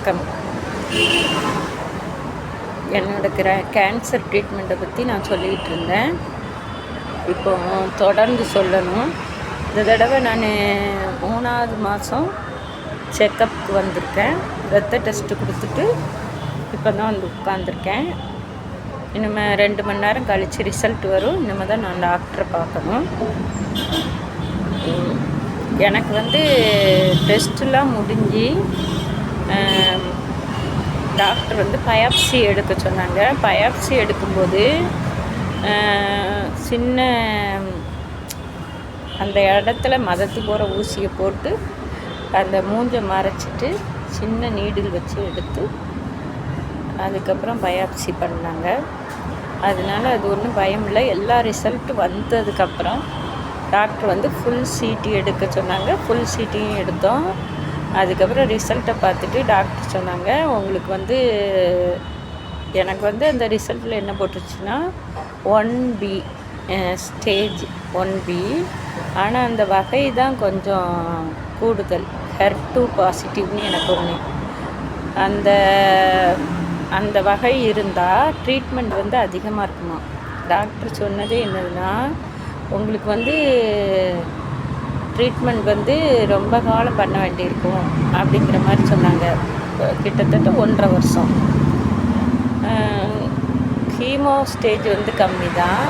வணக்கம். என்னோட கிரா கேன்சர் ட்ரீட்மெண்ட்டை பற்றி நான் சொல்லிகிட்டு இருந்தேன். இப்போ தொடர்ந்து சொல்லணும். இந்த தடவை நான் மூணாவது மாதம் செக்கப்புக்கு வந்திருக்கேன். ரத்த டெஸ்ட்டு கொடுத்துட்டு இப்போ தான் வந்து உட்காந்துருக்கேன் இனிமேல் ரெண்டு மணி நேரம் கழித்து ரிசல்ட் வரும். இனிமேல் தான் நான் டாக்டரை பார்க்கணும். எனக்கு வந்து டெஸ்ட்டுலாம் முடிஞ்சு டாக்டர் வந்து பயாப்சி எடுக்க சொன்னாங்க. பயாப்சி எடுக்கும்போது சின்ன அந்த இடத்துல மதத்து போகிற ஊசியை போட்டு அந்த மூஞ்சை மறைச்சிட்டு சின்ன நீடில் வச்சு எடுத்து அதுக்கப்புறம் பயாப்சி பண்ணாங்க. அதனால அது ஒன்றும் பயம் இல்லை. எல்லா ரிசல்ட்டு வந்ததுக்கப்புறம் டாக்டர் வந்து ஃபுல் சிடி எடுக்க சொன்னாங்க. ஃபுல் சீட்டியும் எடுத்தோம். அதுக்கப்புறம் ரிசல்ட்டை பார்த்துட்டு டாக்டர் சொன்னாங்க உங்களுக்கு வந்து எனக்கு வந்து அந்த ரிசல்ட்டில் என்ன போட்டுருச்சுன்னா one B stage one B ஆனால் அந்த வகை தான் கொஞ்சம் கூடுதல். ஹெர் டூ பாசிட்டிவ்னு எனக்கு ஒன்று அந்த அந்த வகை இருந்தால் ட்ரீட்மெண்ட் வந்து அதிகமாக இருக்குமா? டாக்டர் சொன்னதே என்னதுன்னா உங்களுக்கு வந்து ட்ரீட்மெண்ட் வந்து ரொம்ப காலம் பண்ண வேண்டியிருக்கும் அப்படிங்கிற மாதிரி சொன்னாங்க. கிட்டத்தட்ட ஒன்றரை வருஷம். ஹீமோ ஸ்டேஜ் வந்து கம்மி தான்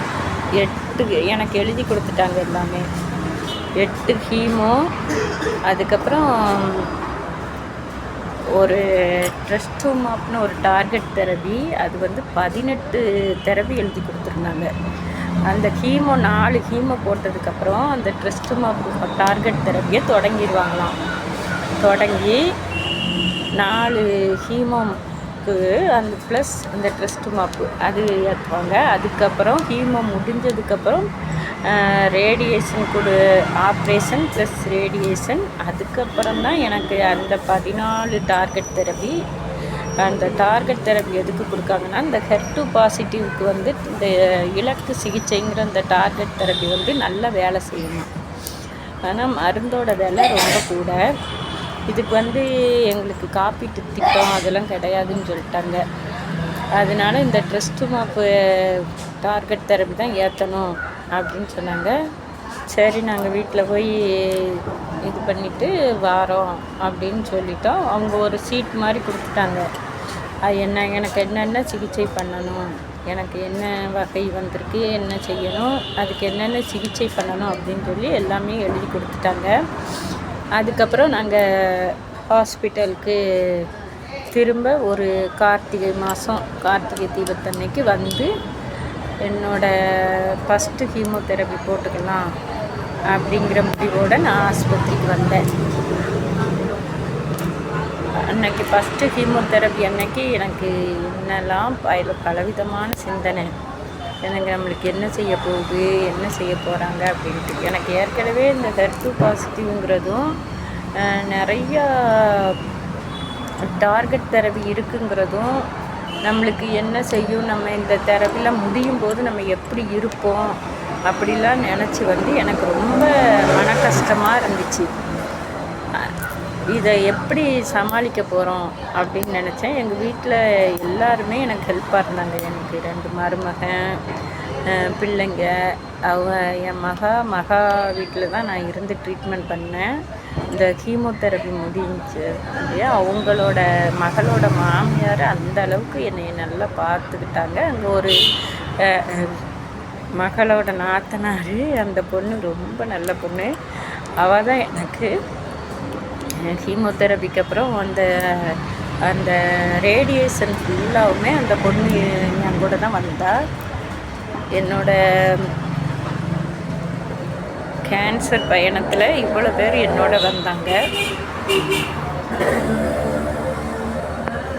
எட்டு எனக்கு எழுதி கொடுத்துட்டாங்க எல்லாமே. எட்டு ஹீமோ அதுக்கப்புறம் ஒரு ட்ரெஸ்டோமாப்னு ஒரு டார்கெட் தெரபி அது வந்து பதினெட்டு தெரபி எழுதி கொடுத்துருந்தாங்க. அந்த ஹீமோ நாலு ஹீமோ போட்டதுக்கப்புறம் அந்த ட்ரெஸ்டுமா டார்கெட் திறப்பியை தொடங்கிடுவாங்களாம். தொடங்கி நாலு ஹீமோக்கு அந்த ப்ளஸ் அந்த ட்ரெஸ்டோமாப்பு அது ஏற்றுவாங்க அதுக்கப்புறம் ஹீமோ முடிஞ்சதுக்கப்புறம் ரேடியேஷன் கொடு ஆப்ரேஷன் ப்ளஸ் ரேடியேஷன் அதுக்கப்புறம் தான் எனக்கு அந்த பதினாலு டார்கெட் தெரபி அந்த டார்கெட் தெரப்பி எதுக்கு கொடுக்காங்கன்னா இந்த ஹெர்டு பாசிட்டிவ்க்கு வந்து இந்த இலக்கு சிகிச்சைங்கிற அந்த டார்கெட் தெரப்பி வந்து நல்லா வேலை செய்யணும் ஆனால் மருந்தோட விலை ரொம்ப கூட. இதுக்கு வந்து எங்களுக்கு காப்பீட்டு திட்டம் அதெல்லாம் கிடையாதுன்னு சொல்லிட்டாங்க. அதனால இந்த ட்ரெஸ்ட்டு மாப்பு டார்கெட் தெரப்பி தான் ஏற்றணும் அப்படின்னு சொன்னாங்க. சரி நாங்கள் வீட்டில் போய் இது பண்ணிவிட்டு வாரோம் அப்படின்னு சொல்லிட்டோம். அவங்க ஒரு சீட் மாதிரி கொடுத்துட்டாங்க. அது என்ன எனக்கு என்னென்ன சிகிச்சை பண்ணணும் எனக்கு என்ன வகை வந்திருக்கு என்ன செய்யணும் அதுக்கு என்னென்ன சிகிச்சை பண்ணணும் அப்படின்னு சொல்லி எல்லாமே எழுதி கொடுத்துட்டாங்க. அதுக்கப்புறம் நாங்கள் ஹாஸ்பிட்டலுக்கு திரும்ப ஒரு கார்த்திகை மாதம் கார்த்திகை தீபத்தன்னைக்கு வந்து என்னோடய ஃபஸ்ட்டு கீமோதெரப்பி போட்டுக்கலாம் அப்படிங்கிற முடிவோடு நான் ஆஸ்பத்திரிக்கு வந்தேன். அன்னைக்கு ஃபஸ்ட்டு கீமோதெரப்பி அன்னைக்கு எனக்கு என்னெல்லாம் பல பலவிதமான சிந்தனை. எனக்கு நம்மளுக்கு என்ன செய்ய போகுது என்ன செய்ய போகிறாங்க அப்படின்ட்டு. எனக்கு ஏற்கனவே இந்த ஹெர்டு பாசிட்டிவ்ங்கிறதும் நிறையா டார்கெட் தெரபி இருக்குங்கிறதும் நம்மளுக்கு என்ன செய்யும் நம்ம இந்த தெரப்பியில் முடியும் போது நம்ம எப்படி இருப்போம் அப்படிலாம் நினச்சி வந்து எனக்கு ரொம்ப மன கஷ்டமாக இருந்துச்சு. இதை எப்படி சமாளிக்க போகிறோம் அப்படின்னு நினச்சேன். எங்கள் வீட்டில் எல்லாருமே எனக்கு ஹெல்ப்பாக இருந்தாங்க. எனக்கு ரெண்டு மருமகன் பிள்ளைங்க. அவங்க என் மகா மகா வீட்டில் தான் நான் இருந்து ட்ரீட்மெண்ட் பண்ணேன். இந்த கீமோதெரப்பி முடிஞ்சு. இல்லையா அவங்களோட மகளோட மாமியார் அந்த அளவுக்கு என்னை நல்லா பார்த்துக்கிட்டாங்க. அங்கே ஒரு மகளோட நாத்தனார். அந்த பொண்ணு ரொம்ப நல்ல பொண்ணு. அவள் தான் எனக்கு கீமோதெரபிக்கு அப்புறம் அந்த அந்த ரேடியேஷன் ஃபுல்லாகவுமே அந்த பொண்ணு என் கூட தான் வந்தாள் என்னோட கேன்சர் பயணத்தில் இவ்வளோ பேர் என்னோட வந்தாங்க.